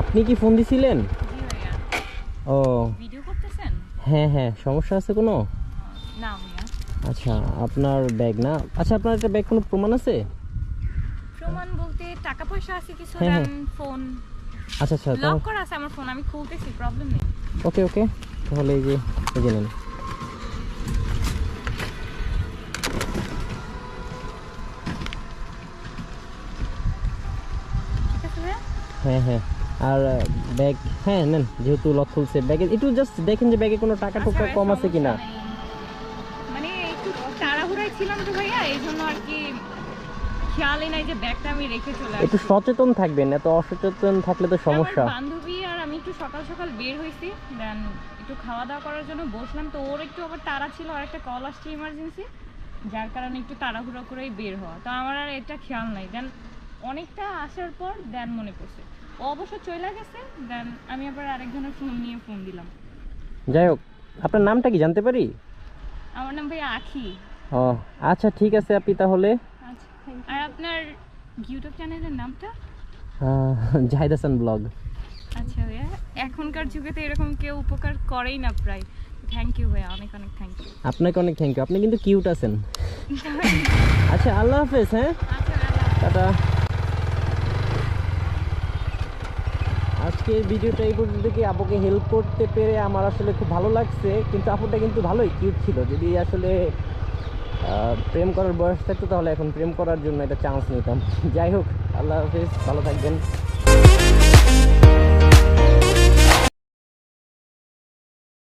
আপনি কি ফোন দিছিলেন? ও। ভিডিও করতেছেন? হ্যাঁ হ্যাঁ সমস্যা আছে কোনো? না আচ্ছা আপনার ব্যাগ না? আচ্ছা আপনার একটা ব্যাগ কোনো প্রমাণ আছে? প্রমাণ বলতে টাকা পয়সা আছে কিছু হ্যাঁ, দেন ফোন। আচ্ছা আচ্ছা লক করা আছে আমার ফোন আমি খুলতেছি প্রবলেম নেই। ওকে ওকে। তাহলে এই যে এই যে নেন। হ্যাঁ হ্যাঁ। আর ব্যাগ হ্যাঁ নেন যেহেতু লক খুলছে ব্যাগে একটু জাস্ট দেখেন যে ব্যাগে কোনো টাকা টুকা কম আছে কিনা। মানে একটু তাড়াহুড়ায় ছিলাম তো ভাইয়া এই জন্য আর কি খেয়ালই নাই যে ব্যাগটা আমি রেখে চলে একটু সচেতন থাকবেন এত অসচেতন থাকলে তো সমস্যা। বান্ধবী আর আমি একটু সকাল সকাল বের দেন একটু খাওয়া দাওয়া করার জন্য বসলাম তো ওর একটু আবার তাড়া ছিল আর একটা কল আসছে ইমার্জেন্সি যার কারণে একটু তাড়াহুড়ো করেই বের হওয়া। তো আমার আর এটা খেয়াল নাই দেন অনেকটা আসার পর দেন মনে পড়ছে। ও অবশ্য চলে গেছে দেন আমি আবার আরেকজনের ফোন নিয়ে ফোন দিলাম। যাই হোক আপনার নামটা কি জানতে পারি? আমার নাম ভাইয়া আখি। ও আচ্ছা ঠিক আছে আপনি তাহলে। আচ্ছা আর আপনার ইউটিউব চ্যানেলের নামটা? জাহিদ হাসান ব্লগ। আচ্ছা ভাইয়া এখনকার যুগে তো এরকম কেউ উপকার করেই না প্রায়। থ্যাংক ইউ ভাইয়া অনেক অনেক থ্যাংক ইউ আপনাকে অনেক থ্যাংক ইউ আপনি কিন্তু কিউট আছেন। আচ্ছা আল্লাহ হাফেজ হ্যাঁ? আচ্ছা টাটা। আজকের ভিডিওটা এই পর্যন্ত কি আপুকে হেল্প করতে পেরে আমার আসলে খুব ভালো লাগছে, কিন্তু আপুটা কিন্তু ভালোই কিউট ছিল। যদি আসলে প্রেম করার বয়স থাকতো তাহলে এখন প্রেম করার জন্য এটা চান্স নিতাম। যাই হোক, আল্লাহ হাফিজ, ভালো থাকবেন।